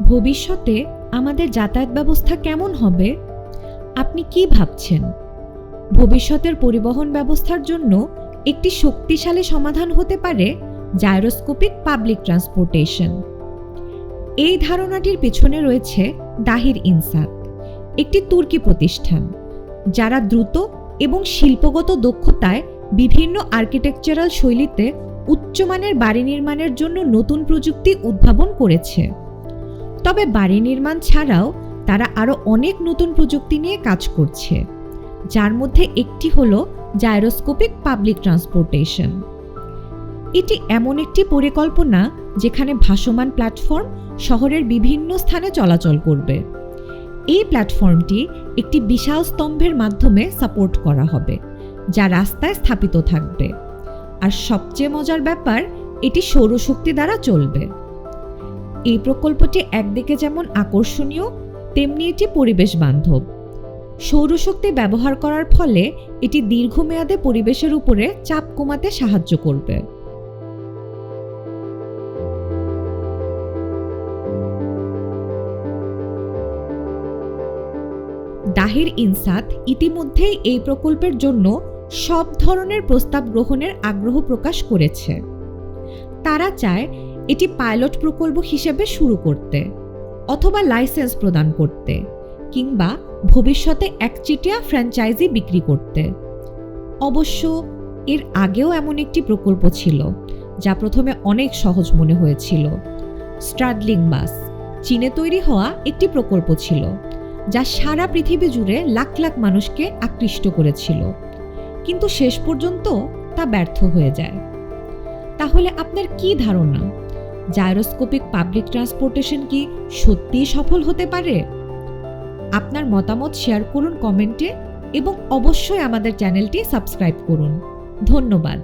ভবিষ্যতে আমাদের যাতায়াত ব্যবস্থা কেমন হবে? আপনি কি ভাবছেন? ভবিষ্যতের পরিবহন ব্যবস্থার জন্য একটি শক্তিশালী সমাধান হতে পারে জাইরোস্কোপিক পাবলিক ট্রান্সপোর্টেশন এই ধারণাটির পেছনে রয়েছে দাহির ইনসাত একটি তুর্কি প্রতিষ্ঠান, যারা দ্রুত এবং শিল্পগত দক্ষতায় বিভিন্ন আর্কিটেকচারাল শৈলীতে উচ্চমানের বাড়ি নির্মাণের জন্য নতুন প্রযুক্তি উদ্ভাবন করেছে। তবে বাড়ি নির্মাণ ছাড়াও তারা আরও অনেক নতুন প্রযুক্তি নিয়ে কাজ করছে, যার মধ্যে একটি হলো জাইরোস্কোপিক পাবলিক ট্রান্সপোর্টেশন এটি এমন একটি পরিকল্পনা যেখানে ভাসমান প্ল্যাটফর্ম শহরের বিভিন্ন স্থানে চলাচল করবে। এই প্ল্যাটফর্মটি একটি বিশাল স্তম্ভের মাধ্যমে সাপোর্ট করা হবে, যা রাস্তায় স্থাপিত থাকবে। আর সবচেয়ে মজার ব্যাপার, এটি সৌরশক্তি দ্বারা চলবে। এই প্রকল্পটি একদিকে যেমন আকর্ষণীয়, তেমনি এটি পরিবেশ বান্ধব সৌরশক্তি ব্যবহার করার ফলে এটি দীর্ঘমেয়াদে পরিবেশের উপরে চাপ কমাতে সাহায্য করবে। দাহির ইনসাত ইতিমধ্যেই এই প্রকল্পের জন্য সব ধরনের প্রস্তাব গ্রহণের আগ্রহ প্রকাশ করেছে। তারা চায় এটি পাইলট প্রকল্প হিসেবে শুরু করতে অথবা লাইসেন্স প্রদান করতে কিংবা ভবিষ্যতে একচেটিয়া ফ্র্যাঞ্চাইজি বিক্রি করতে। অবশ্য এর আগেও এমন একটি প্রকল্প ছিল, যা প্রথমে অনেক সহজ মনে হয়েছিল। স্ট্রাডলিং বাস চীনে তৈরি হওয়া একটি প্রকল্প ছিল, যা সারা পৃথিবী জুড়ে লাখ লাখ মানুষকে আকৃষ্ট করেছিল। কিন্তু শেষ পর্যন্ত তা ব্যর্থ হয়ে যায়। তাহলে আপনার কি ধারণা? জাইরোস্কোপিক পাবলিক ট্রান্সপোর্টেশন কি সত্যিই সফল হতে পারে? আপনার মতামত শেয়ার করুন কমেন্টে এবং অবশ্যই আমাদের চ্যানেলটি সাবস্ক্রাইব করুন। ধন্যবাদ।